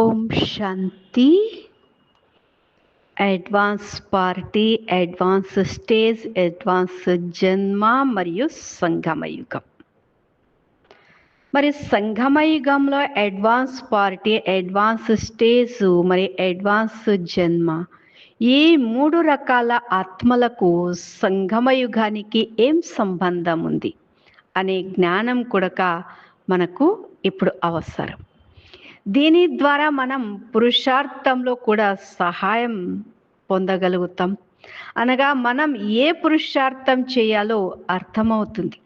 Om Shanti. Advance party advance stage advance జన్మ మరియు సంగమయుగం మరి సంగమయుగంలో అడ్వాన్స్ పార్టీ అడ్వాన్స్ స్టేజ్ మరి అడ్వాన్స్ జన్మ ఈ మూడు రకాల ఆత్మలకు సంగమయుగానికి ఏం సంబంధం ఉంది? అనే జ్ఞానం కూడా మనకు ఇప్పుడు అవసరం. దీని ద్వారా మనం పురుషార్థంలో కూడా సహాయం పొందగలుగుతాం. అనగా మనం ఏ పురుషార్థం చేయాలో అర్థమవుతుంది.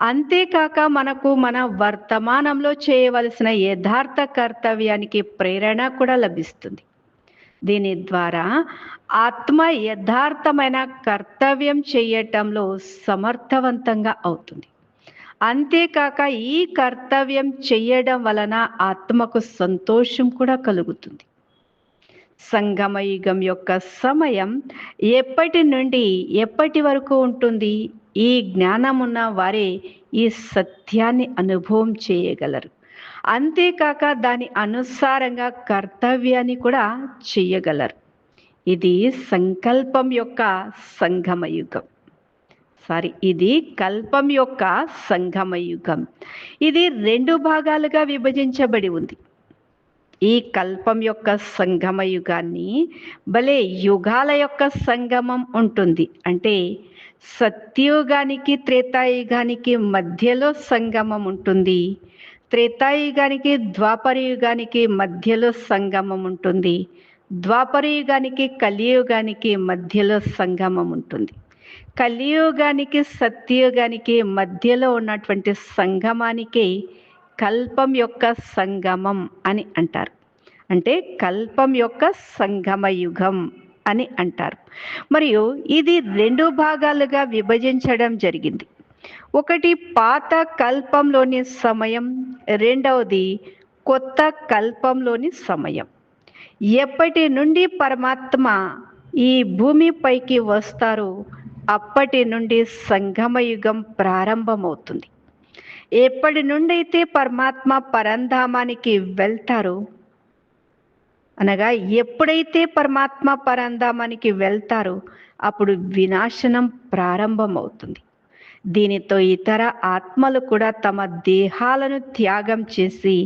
అంతేకాక మనకు మన వర్తమానంలో చేయవలసిన యథార్థ కర్తవ్యానికి ప్రేరణ కూడా లభిస్తుంది. దీని ద్వారా ఆత్మ యథార్థమైన కర్తవ్యం చేయటంలో సమర్థవంతంగా అవుతుంది. అంతేకాక ఈ కర్తవ్యం చేయడం వలన ఆత్మకు సంతోషం కూడా కలుగుతుంది. సంగమయుగం యొక్క సమయం ఎప్పటి నుండి ఎప్పటి వరకు ఉంటుంది? ఈ జ్ఞానం ఉన్న వారే ఈ సత్యాన్ని అనుభవం చేయగలరు. అంతేకాక దాని అనుసారంగా కర్తవ్యాన్ని కూడా చేయగలరు ఇది సంకల్పం యొక్క సంగమయుగం. సారీ ఇది కల్పం యొక్క సంగమయుగం ఇది రెండు భాగాలుగా విభజించబడి ఉంది. ఈ కల్పం యొక్క సంగమ యుగాన్ని భలే యుగాల యొక్క సంగమం ఉంటుంది. అంటే సత్యయుగానికి త్రేతాయుగానికి మధ్యలో సంగమం ఉంటుంది. త్రేతాయుగానికి ద్వాపర యుగానికి మధ్యలో సంగమం ఉంటుంది. ద్వాపర యుగానికి కలియుగానికి మధ్యలో సంగమం ఉంటుంది. కలియుగానికి సత్యయుగానికి మధ్యలో ఉన్నటువంటి సంగమానికి కల్పం యొక్క సంగమం అని అంటారు. అంటే కల్పం యొక్క సంగమయుగం అని అంటారు. మరియు ఇది రెండు భాగాలుగా విభజించడం జరిగింది. ఒకటి పాత కల్పంలోని సమయం రెండవది కొత్త కల్పంలోని సమయం. ఎప్పటి నుండి పరమాత్మ ఈ భూమిపైకి వస్తారు? అప్పటి నుండి సంగమయుగం ప్రారంభమవుతుంది. ఎప్పటి నుండైతే పరమాత్మ పరంధామానికి వెళ్తారో అనగా ఎప్పుడైతే పరమాత్మ పరంధామానికి వెళ్తారో అప్పుడు వినాశనం ప్రారంభమవుతుంది. దీనితో ఇతర ఆత్మలు కూడా తమ దేహాలను త్యాగం చేసి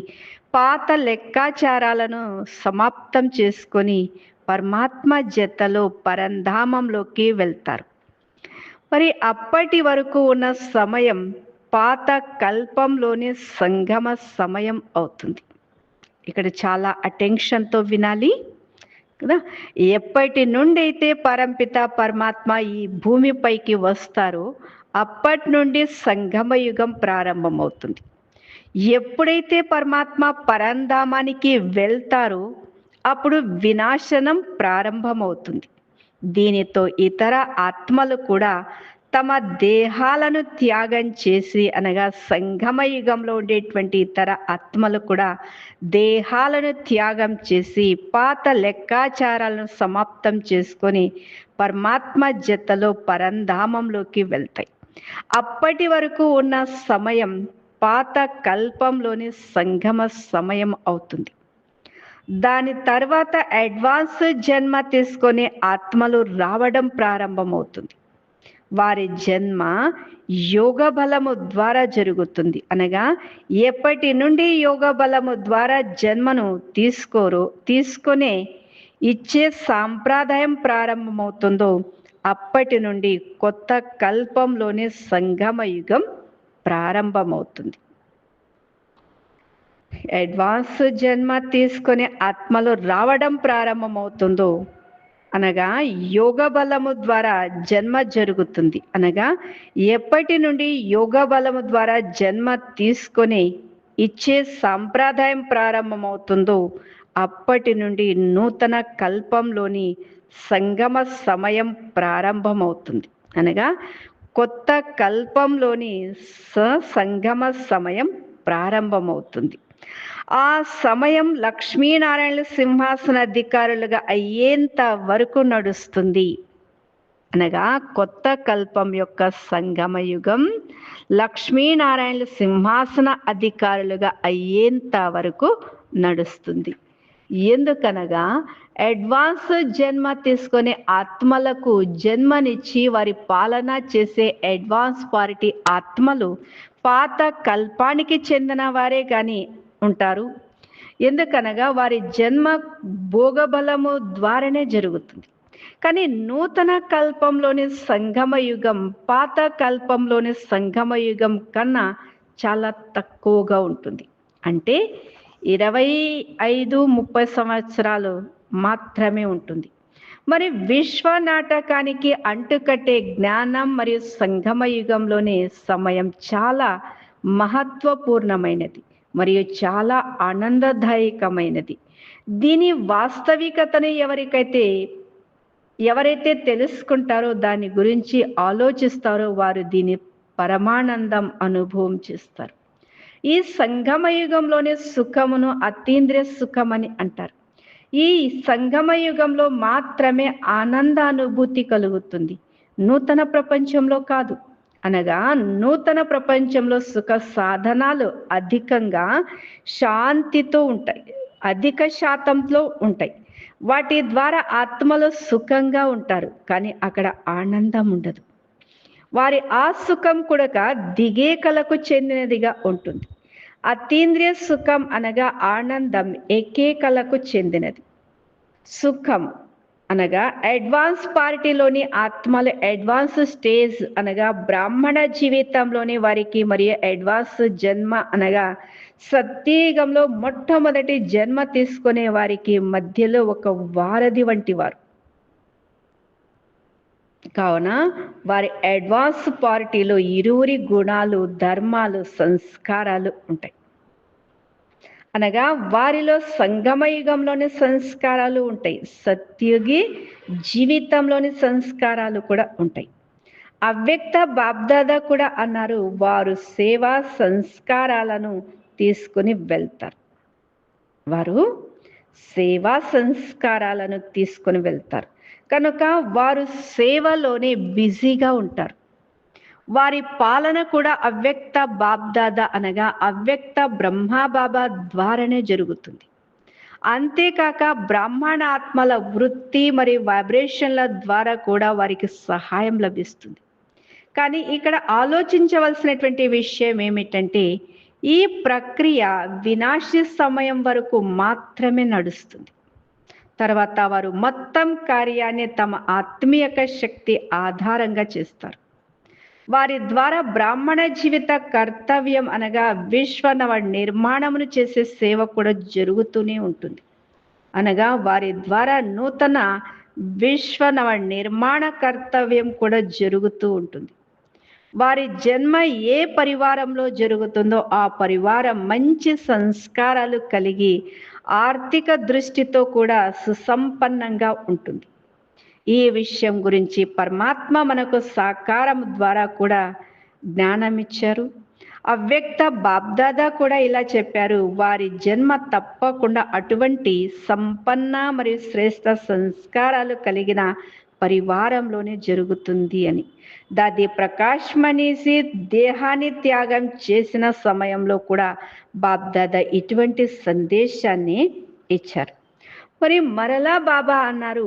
పాత లెక్కాచారాలను సమాప్తం చేసుకొని పరమాత్మ జతలో పరంధామంలోకి వెళ్తారు. మరి అప్పటి వరకు ఉన్న సమయం పాత కల్పంలోని సంగమ సమయం అవుతుంది. ఇక్కడ చాలా అటెన్షన్తో వినాలి కదా? ఎప్పటి నుండి అయితే పరంపిత పరమాత్మ ఈ భూమిపైకి వస్తారో అప్పటి నుండి సంగమ యుగం ప్రారంభమవుతుంది. ఎప్పుడైతే పరమాత్మ పరంధామానికి వెళ్తారో అప్పుడు వినాశనం ప్రారంభమవుతుంది. దీనితో ఇతర ఆత్మలు కూడా తమ దేహాలను త్యాగం చేసి అనగా సంగమయుగంలో ఉండేటువంటి ఇతర ఆత్మలు కూడా దేహాలను త్యాగం చేసి పాత లెక్కాచారాలను సమాప్తం చేసుకొని పరమాత్మ జతలో పరంధామంలోకి వెళ్తాయి. అప్పటి వరకు ఉన్న సమయం పాత కల్పంలోని సంగమ సమయం అవుతుంది. దాని తర్వాత అడ్వాన్స్ జన్మ తీసుకొని ఆత్మలు రావడం ప్రారంభమవుతుంది. వారి జన్మ యోగ బలము ద్వారా జరుగుతుంది. అనగా ఎప్పటి నుండి యోగ బలము ద్వారా జన్మను తీసుకోరు తీసుకునే ఇచ్చే సాంప్రదాయం ప్రారంభమవుతుందో అప్పటి నుండి కొత్త కల్పంలోని సంగమ యుగం ప్రారంభమవుతుంది. అడ్వాన్స్ జన్మ తీసుకొని ఆత్మలో రావడం ప్రారంభమవుతుందో అనగా యోగ బలము ద్వారా జన్మ జరుగుతుంది. అనగా ఎప్పటి నుండి యోగ బలము ద్వారా జన్మ తీసుకొని ఇచ్చే సాంప్రదాయం ప్రారంభమవుతుందో అప్పటి నుండి నూతన కల్పంలోని సంగమ సమయం ప్రారంభమవుతుంది. అనగా కొత్త కల్పంలోని సంగమ సమయం ప్రారంభమవుతుంది. ఆ సమయం లక్ష్మీనారాయణ సింహాసన అధికారులుగా అయ్యేంత వరకు నడుస్తుంది. అనగా కొత్త కల్పం యొక్క సంగమ యుగం లక్ష్మీనారాయణ సింహాసన అధికారులుగా అయ్యేంత వరకు నడుస్తుంది. ఎందుకనగా అడ్వాన్స్ జన్మ తీసుకునే ఆత్మలకు జన్మనిచ్చి వారి పాలన చేసే అడ్వాన్స్ పార్టీ ఆత్మలు పాత కల్పానికి చెందిన వారే కానీ ఉంటారు. ఎందుకనగా వారి జన్మ భోగబలము ద్వారానే జరుగుతుంది. కానీ నూతన కల్పంలోని సంగమ యుగం పాత కల్పంలోని సంగమ యుగం కన్నా చాలా తక్కువగా ఉంటుంది. అంటే ఇరవై ఐదు ముప్పై సంవత్సరాలు మాత్రమే ఉంటుంది. మరి విశ్వ నాటకానికి అంటుకట్టే జ్ఞానం మరియు సంగమ యుగంలోని సమయం చాలా మహత్వపూర్ణమైనది. మరియు చాలా ఆనందదాయకమైనది. దీని వాస్తవికతను ఎవరికైతే ఎవరైతే తెలుసుకుంటారో దాని గురించి ఆలోచిస్తారో వారు దీని పరమానందం అనుభవం చేస్తారు. ఈ సంగమయుగంలోని సుఖమును అతీంద్రియ సుఖమని అంటారు. ఈ సంగమయుగంలో మాత్రమే ఆనందానుభూతి కలుగుతుంది. నూతన ప్రపంచంలో కాదు. అనగా నూతన ప్రపంచంలో సుఖ సాధనాలు అధికంగా శాంతితో ఉంటాయి అధిక శాతంలో ఉంటాయి. వాటి ద్వారా ఆత్మలో సుఖంగా ఉంటారు కానీ అక్కడ ఆనందం ఉండదు. వారి ఆ సుఖం కూడా దిగే కలకు చెందినదిగా ఉంటుంది. అతీంద్రియ సుఖం అనగా ఆనందం ఏకేకలకు చెందినది. సుఖం అనగా అడ్వాన్స్ పార్టీలోని ఆత్మల అడ్వాన్స్ స్టేజ్ అనగా బ్రాహ్మణ జీవితంలోని వారికి మరియు అడ్వాన్స్ జన్మ అనగా సత్యయుగంలో మొట్టమొదటి జన్మ తీసుకునే వారికి మధ్యలో ఒక వారధి వంటి వారు. కావున వారి అడ్వాన్స్ పార్టీలో ఇరువురి గుణాలు ధర్మాలు సంస్కారాలు ఉంటాయి. అనగా వారిలో సంగమయుగంలోని సంస్కారాలు ఉంటాయి. సత్యుగి జీవితంలోని సంస్కారాలు కూడా ఉంటాయి. అవ్యక్త బాబ్దాదా కూడా అన్నారు వారు సేవా సంస్కారాలను తీసుకుని వెళ్తారు. వారు సేవా సంస్కారాలను తీసుకుని వెళ్తారు. కనుక వారు సేవలోనే బిజీగా ఉంటారు. వారి పాలన కూడా అవ్యక్త బాబ్దాద అనగా అవ్యక్త బ్రహ్మాబాబా ద్వారానే జరుగుతుంది. అంతేకాక బ్రాహ్మణ ఆత్మల వృత్తి మరియు వైబ్రేషన్ల ద్వారా కూడా వారికి సహాయం లభిస్తుంది. కానీ ఇక్కడ ఆలోచించవలసినటువంటి విషయం ఏమిటంటే ఈ ప్రక్రియ వినాశ సమయం వరకు మాత్రమే నడుస్తుంది. తర్వాత వారు మొత్తం కార్యాన్ని తమ ఆత్మీయక శక్తి ఆధారంగా చేస్తారు. వారి ద్వారా బ్రాహ్మణ జీవిత కర్తవ్యం అనగా విశ్వనవ నిర్మాణమును చేసే సేవ కూడా జరుగుతూనే ఉంటుంది. అనగా వారి ద్వారా నూతన విశ్వనవ నిర్మాణ కర్తవ్యం కూడా జరుగుతూ ఉంటుంది. వారి జన్మ ఏ పరివారంలో జరుగుతుందో ఆ పరివారం మంచి సంస్కారాలు కలిగి ఆర్థిక దృష్టితో కూడా సుసంపన్నంగా ఉంటుంది. ఈ విషయం గురించి పరమాత్మ మనకు సాకారం ద్వారా కూడా జ్ఞానం ఇచ్చారు. అవ్యక్త బాబ్దాదా కూడా ఇలా చెప్పారు వారి జన్మ తప్పకుండా అటువంటి సంపన్న మరియు శ్రేష్ట సంస్కారాలు కలిగిన పరివారంలోనే జరుగుతుంది అని. దాది ప్రకాష్ మనీసి దేహాన్ని త్యాగం చేసిన సమయంలో కూడా బాబ్దాదా ఇటువంటి సందేశాన్ని ఇచ్చారు. మరి మరలా బాబా అన్నారు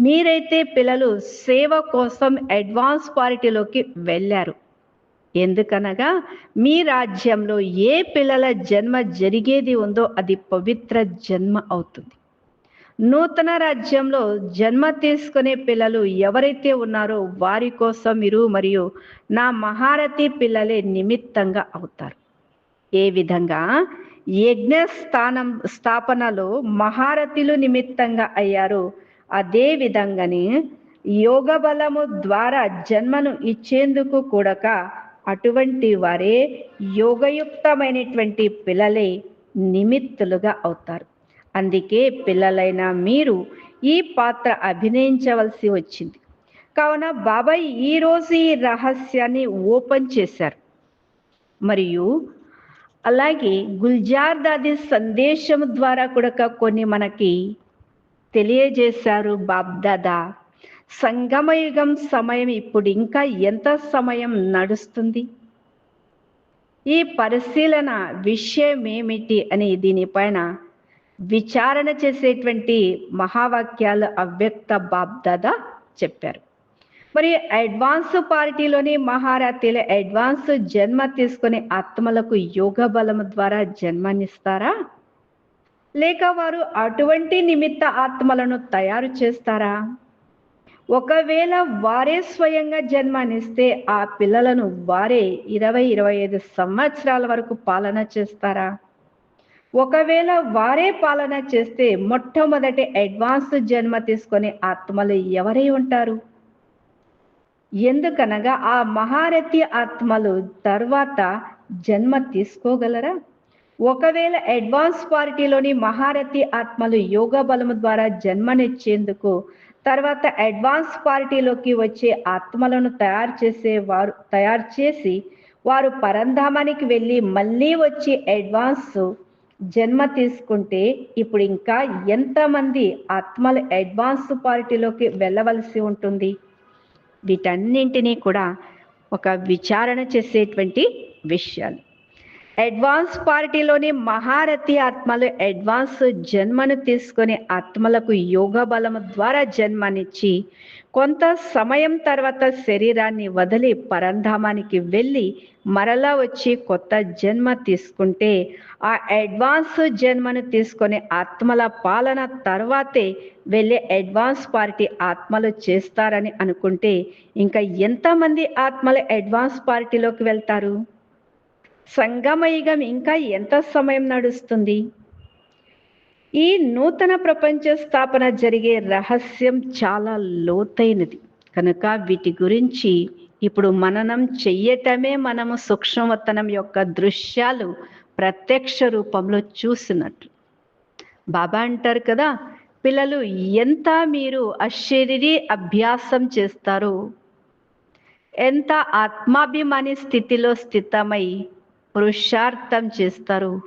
మీరైతే పిల్లలు సేవ కోసం అడ్వాన్స్ క్వాలిటీలోకి వెళ్ళారు. ఎందుకనగా మీ రాజ్యంలో ఏ పిల్లల జన్మ జరిగేది ఉందో అది పవిత్ర జన్మ అవుతుంది. నూతన రాజ్యంలో జన్మ తీసుకునే పిల్లలు ఎవరైతే ఉన్నారో వారి కోసం మీరు మరియు నా మహారథి పిల్లలే నిమిత్తంగా అవుతారు. ఏ విధంగా? యజ్ఞ స్థానం స్థాపనలో మహారథులు నిమిత్తంగా అయ్యారో. అదే విధంగానే యోగ బలము ద్వారా జన్మను ఇచ్చేందుకు కూడక అటువంటి వారే యోగయుక్తమైనటువంటి పిల్లలే నిమిత్తులుగా అవుతారు. అందుకే పిల్లలైన మీరు ఈ పాత్ర అభినయించవలసి వచ్చింది. కావున బాబాయ్ ఈరోజు ఈ రహస్యాన్ని ఓపెన్ చేశారు. మరియు అలాగే గుల్జార్ దాది సందేశం ద్వారా కూడా కొన్ని మనకి తెలియజేశారు బాబ్దాదా సంగమయుగం సమయం ఇప్పుడు ఇంకా ఎంత సమయం నడుస్తుంది? ఈ పరిశీలన విషయం ఏమిటి అని దీనిపైన విచారణ చేసేటువంటి మహావాక్యాలు అవ్యక్త బాబ్దాదా చెప్పారు. మరి అడ్వాన్స్ పార్టీలోని మహారథీల అడ్వాన్స్ జన్మ తీసుకునే ఆత్మలకు యోగ బలము ద్వారా జన్మనిస్తారా? లేక వారు అటువంటి నిమిత్త ఆత్మలను తయారు చేస్తారా? ఒకవేళ వారే స్వయంగా జన్మనిస్తే ఆ పిల్లలను వారే ఇరవై ఇరవై ఐదు సంవత్సరాల వరకు పాలన చేస్తారా? ఒకవేళ వారే పాలన చేస్తే మొట్టమొదటి అడ్వాన్స్ జన్మ తీసుకొని ఆత్మలు ఎవరై ఉంటారు? ఎందుకనగా ఆ మహారథి ఆత్మలు తర్వాత జన్మ తీసుకోగలరా? ఒకవేళ అడ్వాన్స్ పార్టీలోని మహారథి ఆత్మలు యోగ బలము ద్వారా జన్మనిచ్చేందుకు తర్వాత అడ్వాన్స్ పార్టీలోకి వచ్చే ఆత్మలను తయారు చేసే వారు తయారు చేసి వారు పరంధామానికి వెళ్ళి మళ్ళీ వచ్చి అడ్వాన్స్ జన్మ తీసుకుంటే ఇప్పుడు ఇంకా ఎంతమంది ఆత్మలు అడ్వాన్స్ పార్టీలోకి వెళ్ళవలసి ఉంటుంది? వీటన్నింటినీ కూడా ఒక విచారణ చేసేటువంటి విషయాలు. అడ్వాన్స్ పార్టీలోని మహారథి ఆత్మలు అడ్వాన్స్ జన్మను తీసుకుని ఆత్మలకు యోగ బలము ద్వారా జన్మనిచ్చి కొంత సమయం తర్వాత శరీరాన్ని వదిలి పరంధామానికి వెళ్ళి మరలా వచ్చి కొత్త జన్మ తీసుకుంటే ఆ అడ్వాన్స్ జన్మను తీసుకొని ఆత్మల పాలన తర్వాతే వెళ్ళే అడ్వాన్స్ పార్టీ ఆత్మలు చేస్తారని అనుకుంటే ఇంకా ఎంతమంది ఆత్మలు అడ్వాన్స్ పార్టీలోకి వెళ్తారు? సంగమయుగం ఇంకా ఎంత సమయం నడుస్తుంది? ఈ నూతన ప్రపంచ స్థాపన జరిగే రహస్యం చాలా లోతైనది. కనుక వీటి గురించి ఇప్పుడు మననం చెయ్యటమే మనము సూక్ష్మవతనం యొక్క దృశ్యాలు ప్రత్యక్ష రూపంలో చూసినట్లు. బాబా అంటారు కదా పిల్లలు ఎంత మీరు అశరీరి అభ్యాసం చేస్తారో ఎంత ఆత్మాభిమాని స్థితిలో స్థితమై పురుషార్థం చేస్తారు.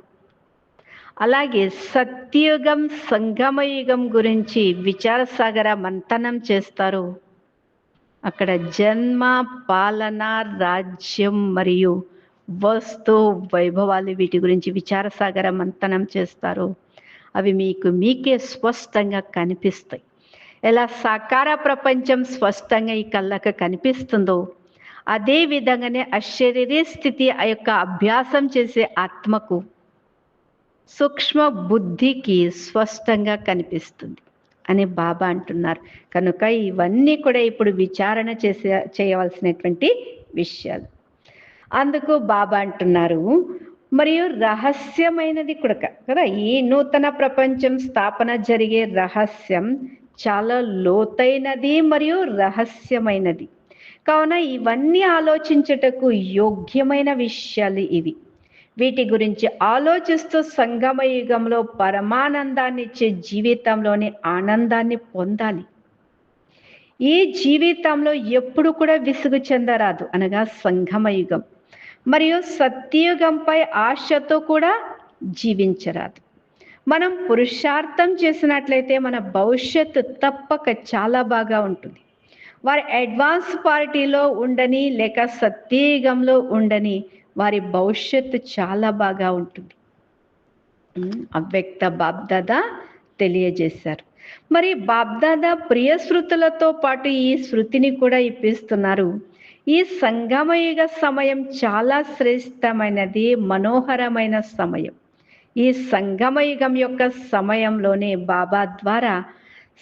అలాగే సత్యయుగం సంగమయుగం గురించి విచారసాగర మంతనం చేస్తారు. అక్కడ జన్మ పాలన రాజ్యం మరియు వస్తు వైభవాలు వీటి గురించి విచారసాగర మంతనం చేస్తారు. అవి మీకు మీకే స్పష్టంగా కనిపిస్తాయి. ఎలా సాకార ప్రపంచం స్పష్టంగా ఈ కళ్ళకు కనిపిస్తుందో అదే విధంగానే అశరీరీ స్థితి ఆ యొక్క అభ్యాసం చేసే ఆత్మకు సూక్ష్మ బుద్ధికి స్పష్టంగా కనిపిస్తుంది అని బాబా అంటున్నారు. కనుక ఇవన్నీ కూడా ఇప్పుడు విచారణ చేసే చేయవలసినటువంటి విషయాలు. అందుకు బాబా అంటున్నారు మరియు రహస్యమైనది కూడా కదా? ఈ నూతన ప్రపంచం స్థాపన జరిగే రహస్యం చాలా లోతైనది మరియు రహస్యమైనది. కావున ఇవన్నీ ఆలోచించుటకు యోగ్యమైన విషయాలు ఇవి. వీటి గురించి ఆలోచిస్తూ సంగమ యుగంలో పరమానందాన్ని ఇచ్చే జీవితంలోని ఆనందాన్ని పొందాలి. ఈ జీవితంలో ఎప్పుడు కూడా విసుగు చెందరాదు అనగా సంగమ యుగం మరియు సత్యయుగంపై ఆశతో కూడా జీవించరాదు. మనం పురుషార్థం చేసినట్లయితే మన భవిష్యత్తు తప్పక చాలా బాగా ఉంటుంది. వారి అడ్వాన్స్ పార్టీలో ఉండని లేక సత్యయుగంలో ఉండని వారి భవిష్యత్తు చాలా బాగా ఉంటుంది. అవ్యక్త బాబ్దాదా తెలియజేశారు. మరి బాబ్దాదా ప్రియ శృతులతో పాటు ఈ శృతిని కూడా ఇప్పిస్తున్నారు. ఈ సంగమయుగ సమయం చాలా శ్రేష్టమైనది మనోహరమైన సమయం. ఈ సంగమయుగం యొక్క సమయంలోనే బాబా ద్వారా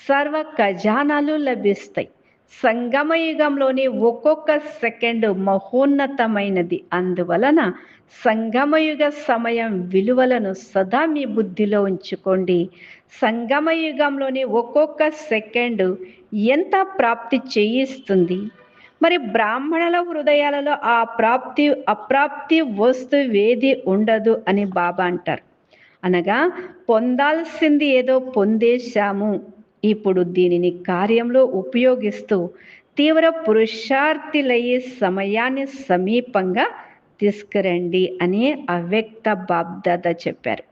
సర్వ ఖజానాలు లభిస్తాయి. సంగమయుగంలోని ఒక్కొక్క సెకండ్ మహోన్నతమైనది. అందువలన సంగమయుగ సమయం విలువలను సదా మీ బుద్ధిలో ఉంచుకోండి. సంగమయుగంలోని ఒక్కొక్క సెకండ్ ఎంత ప్రాప్తి చేయిస్తుంది? మరి బ్రాహ్మణుల హృదయాలలో ఆ ప్రాప్తి అప్రాప్తి వస్తు వేది ఉండదు అని బాబా అంటారు. అనగా పొందాల్సింది ఏదో పొందేశాము. ఇప్పుడు దీనిని కార్యంలో ఉపయోగిస్తూ తీవ్ర పురుషార్థులయ్యే సమయాన్ని సమీపంగా తీసుకురండి అని అవ్యక్త బాబ్దాద చెప్పారు.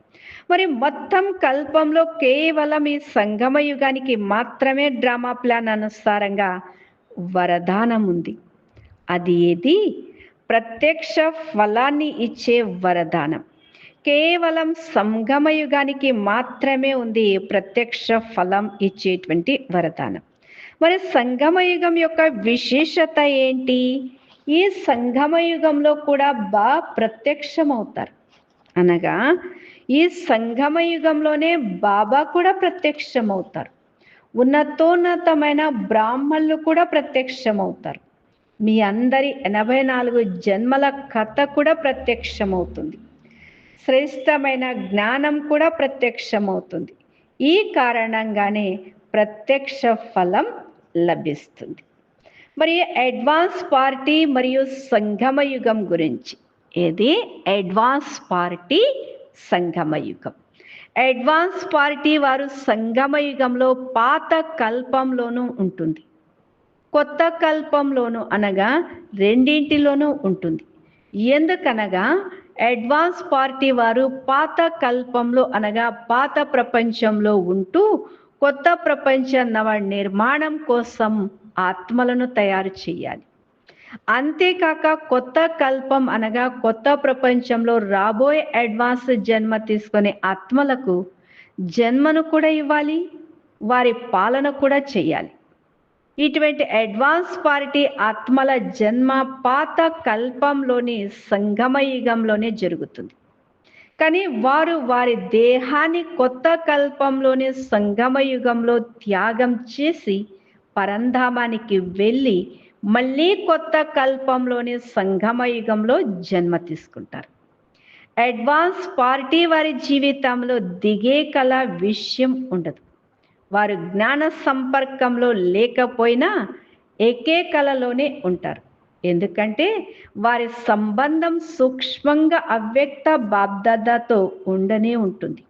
మరి మొత్తం కల్పంలో కేవలం ఈ సంగమ యుగానికి మాత్రమే డ్రామా ప్లాన్ అనుసారంగా వరదానం ఉంది. అది ఏది? ప్రత్యక్ష ఫలాన్ని ఇచ్చే వరదానం. కేవలం సంగమయుగానికి మాత్రమే ఉంది ప్రత్యక్ష ఫలం ఇచ్చేటువంటి వరదానం. మరి సంగమయుగం యొక్క విశేషత ఏంటి? ఈ సంగమయుగంలో కూడా బా ప్రత్యక్షమవుతారు. అనగా ఈ సంగమయుగంలోనే బాబా కూడా ప్రత్యక్షమవుతారు. ఉన్నతోన్నతమైన బ్రాహ్మణులు కూడా ప్రత్యక్షమవుతారు. మీ అందరి ఎనభై నాలుగు జన్మల కథ కూడా ప్రత్యక్షమవుతుంది. శ్రేష్టమైన జ్ఞానం కూడా ప్రత్యక్షమవుతుంది. ఈ కారణంగానే ప్రత్యక్ష ఫలం లభిస్తుంది. మరి అడ్వాన్స్ పార్టీ మరియు సంగమయుగం గురించి. ఇది అడ్వాన్స్ పార్టీ సంగమయుగం. అడ్వాన్స్ పార్టీ వారు సంగమయుగంలో పాత కల్పంలోనూ ఉంటుంది. కొత్త కల్పంలోను అనగా రెండింటిలోనూ ఉంటుంది. ఎందుకనగా అడ్వాన్స్ పార్టీ వారు పాత కల్పంలో అనగా పాత ప్రపంచంలో ఉంటూ కొత్త ప్రపంచ నవ నిర్మాణం కోసం ఆత్మలను తయారు చేయాలి. అంతేకాక కొత్త కల్పం అనగా కొత్త ప్రపంచంలో రాబోయే అడ్వాన్స్ జన్మ తీసుకునే ఆత్మలకు జన్మను కూడా ఇవ్వాలి వారి పాలన కూడా చేయాలి. ఇటువంటి అడ్వాన్స్ పార్టీ ఆత్మల జన్మ పాత కల్పంలోని సంగమయుగంలోనే జరుగుతుంది. కానీ వారు వారి దేహాన్ని కొత్త కల్పంలోని సంగమయుగంలో త్యాగం చేసి పరంధామానికి వెళ్ళి మళ్ళీ కొత్త కల్పంలోని సంగమయుగంలో జన్మ తీసుకుంటారు. అడ్వాన్స్ పార్టీ వారి జీవితంలో దిగే కల విషయం ఉండదు. వారు జ్ఞాన సంపర్కంలో లేకపోయినా ఏకే కళలోనే ఉంటారు. ఎందుకంటే వారి సంబంధం సూక్ష్మంగా అవ్యక్త బాబ్దాదాతో ఉండనే ఉంటుంది.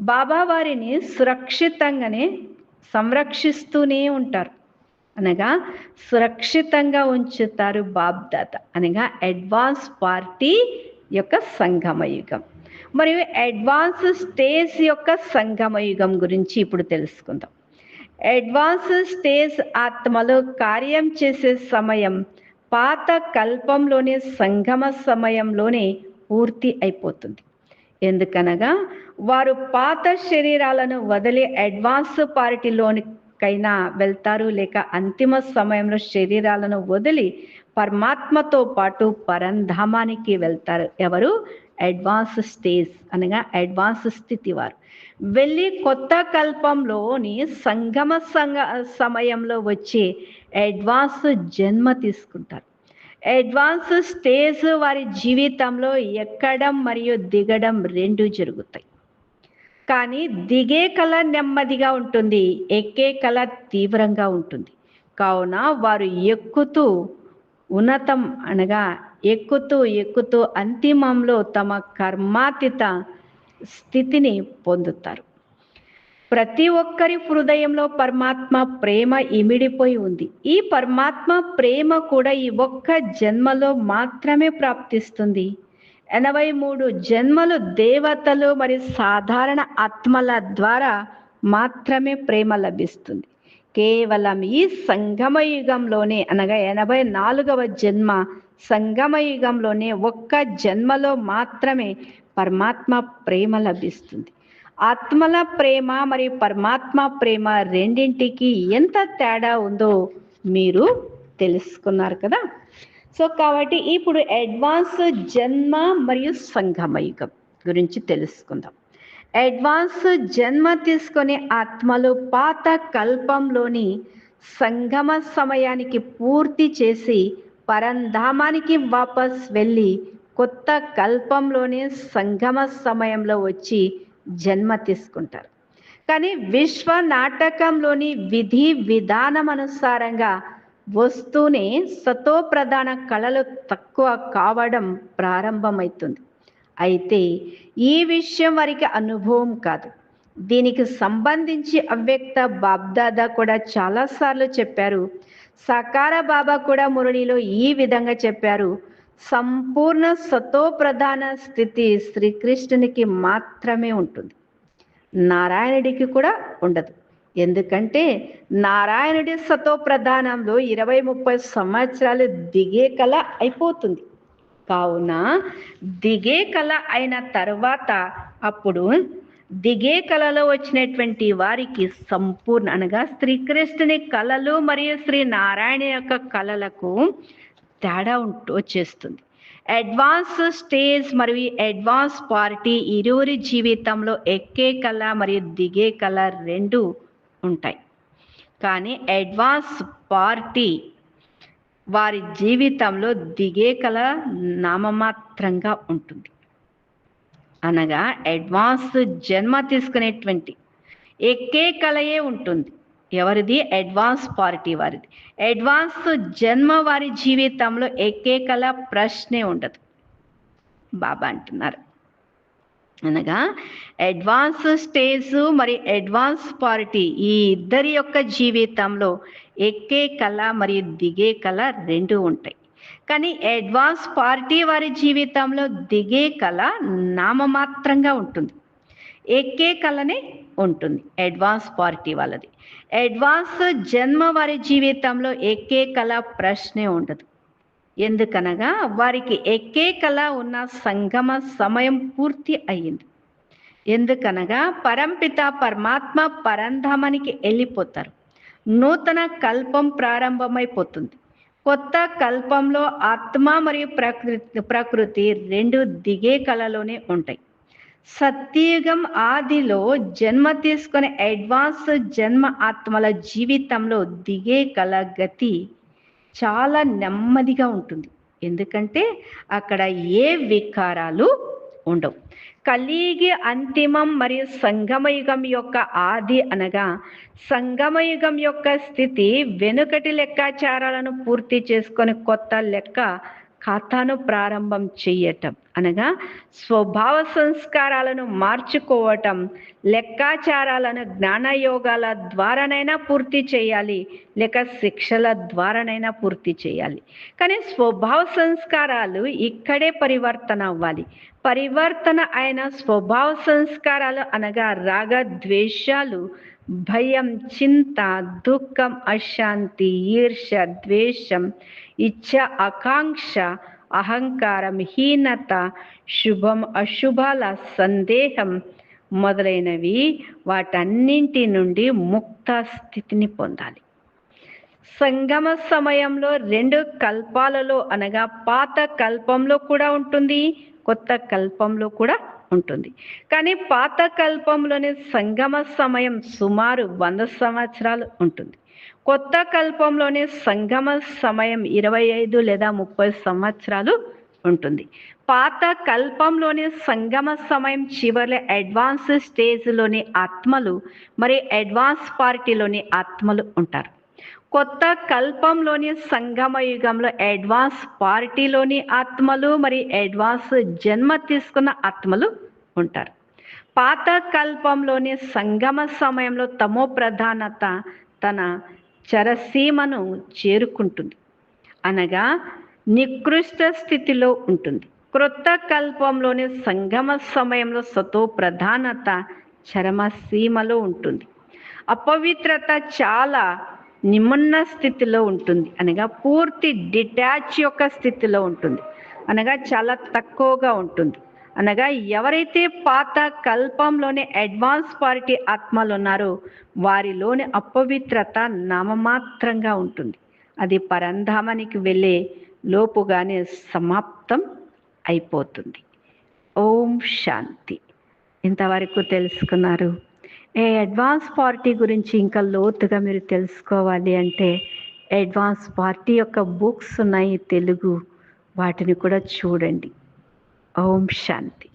బాబా వారిని సురక్షితంగానే సంరక్షిస్తూనే ఉంటారు. అనగా సురక్షితంగా ఉంచుతారు బాబ్దాత అనగా అడ్వాన్స్ పార్టీ యొక్క సంగమయుగం మరియు అడ్వాన్స్ స్టేజ్ యొక్క సంగమయుగం గురించి ఇప్పుడు తెలుసుకుందాం. అడ్వాన్స్ స్టేజ్ ఆత్మలో కార్యం చేసే సమయం పాత కల్పంలోనే సంగమ సమయంలోనే పూర్తి అయిపోతుంది. ఎందుకనగా వారు పాత శరీరాలను వదిలి అడ్వాన్స్ పార్టీలోనికైనా వెళ్తారు లేక అంతిమ సమయంలో శరీరాలను వదిలి పరమాత్మతో పాటు పరంధామానికి వెళ్తారు. ఎవరు? అడ్వాన్స్ స్టేజ్ అనగా అడ్వాన్స్ స్థితి వారు. వెళ్ళి కొత్త కల్పంలోని సంగమ సంగ సమయంలో వచ్చి అడ్వాన్స్ జన్మ తీసుకుంటారు. అడ్వాన్స్ స్టేజ్ వారి జీవితంలో ఎక్కడం మరియు దిగడం రెండు జరుగుతాయి. కానీ దిగే కళ నెమ్మదిగా ఉంటుంది ఎక్కే కళ తీవ్రంగా ఉంటుంది. కావున వారు ఎక్కుతూ ఉన్నతం అనగా ఎక్కుతూ ఎక్కుతూ అంతిమంలో తమ కర్మాతీత స్థితిని పొందుతారు. ప్రతి ఒక్కరి హృదయంలో పరమాత్మ ప్రేమ ఇమిడిపోయి ఉంది. ఈ పరమాత్మ ప్రేమ కూడా ఈ ఒక్క జన్మలో మాత్రమే ప్రాప్తిస్తుంది. ఎనభై మూడు జన్మలు దేవతలు మరియు సాధారణ ఆత్మల ద్వారా మాత్రమే ప్రేమ లభిస్తుంది. కేవలం ఈ సంగమయుగంలోనే అనగా ఎనభై నాలుగవ జన్మ సంగమయుగంలోనే ఒక్క జన్మలో మాత్రమే పరమాత్మ ప్రేమ లభిస్తుంది. ఆత్మల ప్రేమ మరియు పరమాత్మ ప్రేమ రెండింటికి ఎంత తేడా ఉందో మీరు తెలుసుకున్నారు కదా. సో కాబట్టి ఇప్పుడు అడ్వాన్స్ జన్మ మరియు సంగమయుగం గురించి తెలుసుకుందాం. అడ్వాన్స్ జన్మ తీసుకునే ఆత్మలు పాత కల్పంలోని సంగమ సమయానికి పూర్తి చేసి పరంధామానికి వాపస్ వెళ్ళి కొత్త కల్పంలోనే సంగమ సమయంలో వచ్చి జన్మ తీసుకుంటారు. కానీ విశ్వ నాటకంలోని విధి విధానం అనుసారంగా వస్తూనే సతో ప్రధాన కళలు తక్కువ కావడం ప్రారంభమవుతుంది అయితే ఈ విషయం వారికి అనుభవం కాదు. దీనికి సంబంధించి అవ్యక్త బాబ్దాదా కూడా చాలాసార్లు చెప్పారు సకార బాబా కూడా మురళిలో ఈ విధంగా చెప్పారు. సంపూర్ణ సత్వప్రధాన స్థితి శ్రీకృష్ణునికి మాత్రమే ఉంటుంది. నారాయణుడికి కూడా ఉండదు. ఎందుకంటే నారాయణుడి సత్వప్రధానంలో ఇరవై ముప్పై సంవత్సరాలు దిగే కళ అయిపోతుంది. కావున దిగే కళ అయిన తర్వాత అప్పుడు దిగే కళలో వచ్చినటువంటి వారికి సంపూర్ణ అనగా శ్రీకృష్ణుని కళలు మరియు శ్రీ నారాయణ యొక్క కళలకు తేడా వచ్చేస్తుంది. అడ్వాన్స్ స్టేజ్ మరియు అడ్వాన్స్ పార్టీ ఇరువురి జీవితంలో ఎక్కే కళ మరియు దిగే కళ రెండు ఉంటాయి. కానీ అడ్వాన్స్ పార్టీ వారి జీవితంలో దిగే కళ నామమాత్రంగా ఉంటుంది. అనగా అడ్వాన్స్ జన్మ తీసుకునేటువంటి ఎక్కే కళయే ఉంటుంది. ఎవరిది? అడ్వాన్స్ పార్టీ వారిది. అడ్వాన్స్ జన్మ వారి జీవితంలో ఎక్కే కళ ప్రశ్నే ఉండదు. బాబా అంటున్నారు. అనగా అడ్వాన్స్ స్టేజ్ మరి అడ్వాన్స్ పార్టీ ఈ ఇద్దరి యొక్క జీవితంలో ఎక్కే కళ మరియు దిగే కళ రెండు ఉంటాయి. కానీ అడ్వాన్స్ పార్టీ వారి జీవితంలో దిగే కళ నామమాత్రంగా ఉంటుంది. ఎక్కే కళనే ఉంటుంది అడ్వాన్స్ పార్టీ వాళ్ళది. అడ్వాన్స్ జన్మ వారి జీవితంలో ఎక్కే కళ ప్రశ్నే ఉండదు. ఎందుకనగా వారికి ఎక్కే కళ ఉన్న సంగమ సమయం పూర్తి అయ్యింది. ఎందుకనగా పరంపిత పరమాత్మ పరంధామానికి వెళ్ళిపోతారు. నూతన కల్పం ప్రారంభమైపోతుంది. కొత్త కల్పంలో ఆత్మ మరియు ప్రకృతి ప్రకృతి రెండు దిగే కళలోనే ఉంటాయి. సత్యయుగం ఆదిలో జన్మ తీసుకునే అడ్వాన్స్ జన్మ ఆత్మల జీవితంలో దిగే కళ గతి చాలా నెమ్మదిగా ఉంటుంది. ఎందుకంటే అక్కడ ఏ వికారాలు ఉండవు. కలిగి అంతిమం మరియు సంగమయుగం యొక్క ఆది అనగా సంగమయుగం యొక్క స్థితి వెనుకటి లెక్కాచారాలను పూర్తి చేసుకొని కొత్త లెక్క ఖాతాను ప్రారంభం చేయటం అనగా స్వభావ సంస్కారాలను మార్చుకోవటం లెక్కాచారాలను జ్ఞానయోగాల ద్వారానైనా పూర్తి చేయాలి లేక శిక్షల ద్వారానైనా పూర్తి చేయాలి. కానీ స్వభావ సంస్కారాలు ఇక్కడే పరివర్తన అవ్వాలి. పరివర్తన అయిన స్వభావ సంస్కారాలు అనగా రాగ ద్వేషాలు భయం చింత దుఃఖం అశాంతి ఈర్ష ద్వేషం ఇచ్ఛ ఆకాంక్ష అహంకారం హీనత శుభం అశుభాల సందేహం మొదలైనవి వాటన్నింటి నుండి ముక్త స్థితిని పొందాలి. సంగమ సమయంలో రెండు కల్పాలలో అనగా పాత కల్పంలో కూడా ఉంటుంది కొత్త కల్పంలో కూడా ఉంటుంది. కానీ పాత కల్పంలోని సంగమ సమయం సుమారు వంద సంవత్సరాలు ఉంటుంది. కొత్త కల్పంలోని సంగమ సమయం ఇరవై ఐదు లేదా ముప్పై సంవత్సరాలు ఉంటుంది. పాత కల్పంలోని సంగమ సమయం చివరి అడ్వాన్స్ స్టేజ్లోని ఆత్మలు మరి అడ్వాన్స్ పార్టీలోని ఆత్మలు ఉంటారు. కొత్త కల్పంలోని సంగమ యుగంలో అడ్వాన్స్ పార్టీలోని ఆత్మలు మరి అడ్వాన్స్ జన్మ తీసుకున్న ఆత్మలు ఉంటారు. పాత కల్పంలోని సంగమ సమయంలో తమో ప్రధానత తన చరసీమను చేరుకుంటుంది. అనగా నికృష్ట స్థితిలో ఉంటుంది. క్రొత్త కల్పంలోని సంగమ సమయంలో సతో ప్రధానత చరమసీమలో ఉంటుంది. అపవిత్రత చాలా నిమన్న స్థితిలో ఉంటుంది. అనగా పూర్తి డిటాచ్ యొక్క స్థితిలో ఉంటుంది. అనగా చాలా తక్కువగా ఉంటుంది. అనగా ఎవరైతే పాత కల్పంలోని అడ్వాన్స్ పార్టీ ఆత్మలు ఉన్నారో వారిలోని అపవిత్రత నామమాత్రంగా ఉంటుంది. అది పరంధామానికి వెళ్ళే లోపుగానే సమాప్తం అయిపోతుంది. ఓం శాంతి. ఇంతవరకు తెలుసుకున్నారు. అడ్వాన్స్ పార్టీ గురించి ఇంకా లోతుగా మీరు తెలుసుకోవాలి అంటే అడ్వాన్స్ పార్టీ యొక్క బుక్స్ ఉన్నాయి తెలుగు. వాటిని కూడా చూడండి. ఓం శాంతి.